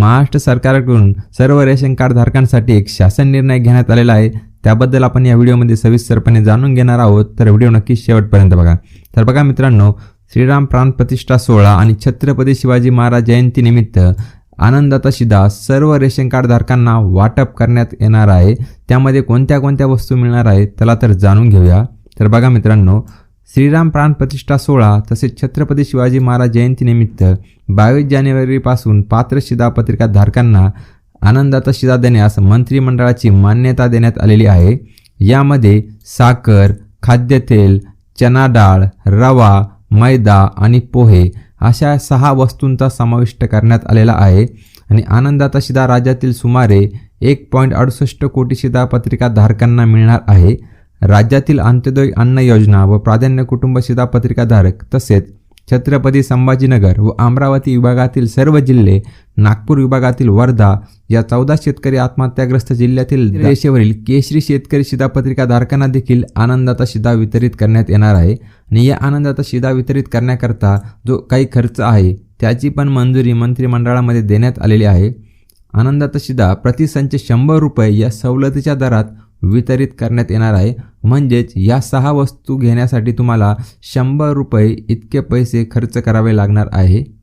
महाराष्ट्र सरकारकडून सर्व ration card धारकांसाठी एक शासन निर्णय घेण्यात आलेला आहे. त्याबद्दल आपण या व्हिडिओमध्ये सविस्तरपणे जाणून घेणार आहोत. तर व्हिडिओ नक्की शेवटपर्यंत बघा. तर बघा मित्रांनो श्रीराम प्राण प्रतिष्ठा सोहळा आणि छत्रपती शिवाजी महाराज जयंतीनिमित्त आनंदाचा शिदा सर्व रेशन कार्ड धारकांना वाटप करण्यात येणार आहे. त्यामध्ये कोणत्या कोणत्या वस्तू मिळणार आहेत त्याला तर जाणून घेऊया. तर बघा मित्रांनो श्रीराम प्राण प्रतिष्ठा सोहळा तसेच छत्रपती शिवाजी महाराज जयंतीनिमित्त बावीस जानेवारीपासून पात्र शिधापत्रिका धारकांना आनंदाचा शिधा देण्यास मंत्रिमंडळाची मान्यता देण्यात आलेली आहे. यामध्ये साखर खाद्यतेल चना डाळ रवा मैदा आणि पोहे अशा सहा वस्तूंचा समाविष्ट करण्यात आलेला आहे आणि आनंदाचा शिधा राज्यातील सुमारे एक पॉईंट अडुसष्ट कोटी शिधापत्रिका धारकांना मिळणार आहे. राज्यातील अंत्योदय अन्न योजना व प्राधान्य कुटुंब शिधापत्रिकाधारक तसेच छत्रपती संभाजीनगर व अमरावती विभागातील सर्व जिल्हे नागपूर विभागातील वर्धा या चौदा शेतकरी आत्महत्याग्रस्त जिल्ह्यातील रेषेवरील केशरी शेतकरी शिधापत्रिकाधारकांना देखील आनंदाचा शिधा वितरित करण्यात येणार आहे. आणि या आनंदाचा शिधा वितरित करण्याकरता जो काही खर्च आहे त्याची पण मंजुरी मंत्रिमंडळामध्ये देण्यात आलेली आहे. आनंदाचा शिधा प्रतिसंच शंभर रुपये या सवलतीच्या दरात वितरित करण्यात येणार आहे. म्हणजेच या सहा वस्तू घेण्यासाठी तुम्हाला शंभर रुपये इतके पैसे खर्च करावे लागणार आहे.